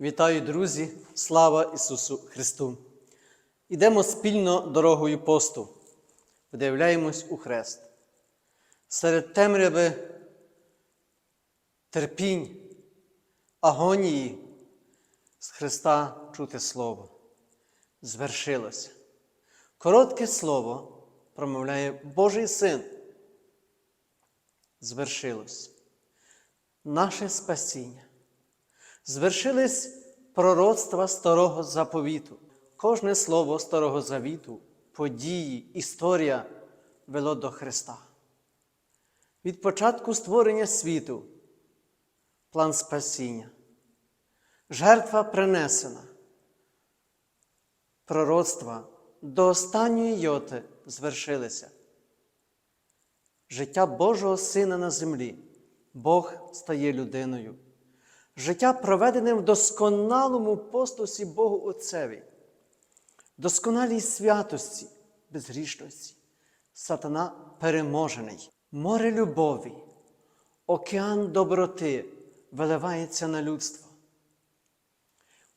Вітаю, друзі! Слава Ісусу Христу! Ідемо спільно дорогою посту, вдивляємось у хрест. Серед темряви терпінь, агонії з Христа чути Слово. Звершилося. Коротке слово промовляє Божий Син. Звершилось. Наше спасіння. Звершились пророцтва старого заповіту. Кожне слово старого завіту, події, історія вело до Христа. Від початку створення світу, план спасіння, жертва принесена, пророцтва до останньої йоти звершилися. Життя Божого Сина на землі, Бог стає людиною. Життя проведене в досконалому постусі Богу Отцеві, досконалій святості, безгрішності, сатана переможений, море любові, океан доброти виливається на людство.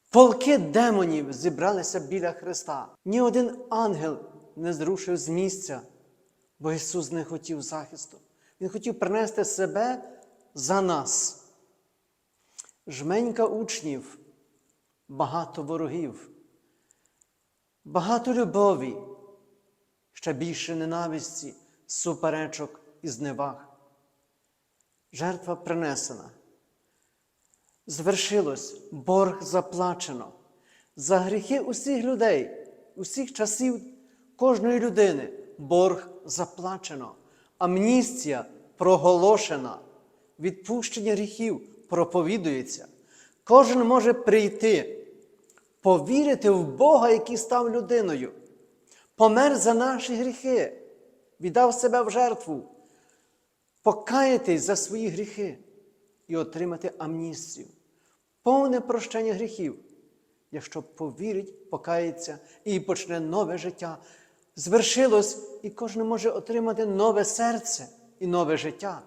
Полки демонів зібралися біля Христа. Ні один ангел не зрушив з місця, бо Ісус не хотів захисту. Він хотів принести себе за нас. Жменька учнів, багато ворогів, багато любові, ще більше ненависті, суперечок і зневаг. Жертва принесена. Звершилось, борг заплачено. За гріхи усіх людей, усіх часів кожної людини борг заплачено. Амністія проголошена, відпущення гріхів проповідується. Кожен може прийти, повірити в Бога, який став людиною, помер за наші гріхи, віддав себе в жертву, покаятись за свої гріхи і отримати амністію, повне прощення гріхів, якщо повірить, покається і почне нове життя. Звершилось, і кожен може отримати нове серце і нове життя.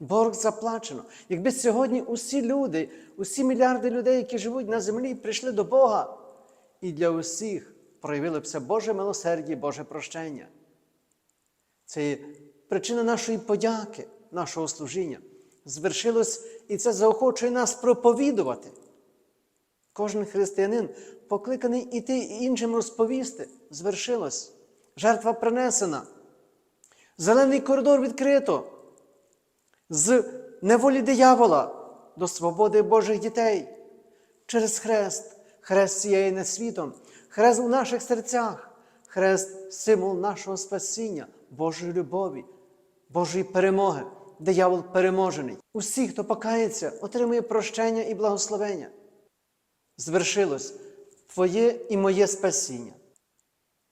Борг заплачено. Якби сьогодні усі люди, усі мільярди людей, які живуть на землі, прийшли до Бога, і для усіх проявилося Боже милосердя, Боже прощення. Це є причина нашої подяки, нашого служіння. Звершилось, і це заохочує нас проповідувати. Кожен християнин покликаний іти і іншим розповісти. Звершилось. Жертва принесена. Зелений коридор відкрито з неволі диявола до свободи Божих дітей через хрест. Хрест сіяє над світом, хрест у наших серцях, хрест символ нашого спасіння, Божої любові, Божої перемоги. Диявол переможений. Усі, хто покається, отримує прощення і благословення. Звершилось Твоє і моє спасіння.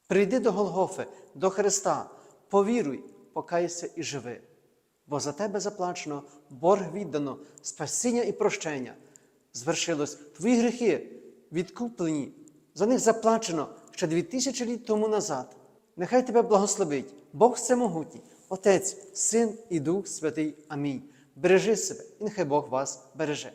Прийди до Голгофи, до Христа, повіруй, покайся і живи бо за тебе заплачено, борг віддано, спасіння і прощення. Звершилось твої гріхи відкуплені, за них заплачено ще дві тисячі літ тому назад. Нехай тебе благословить, Бог всемогутній, Отець, Син і Дух Святий. Амінь. Бережи себе, і нехай Бог вас береже.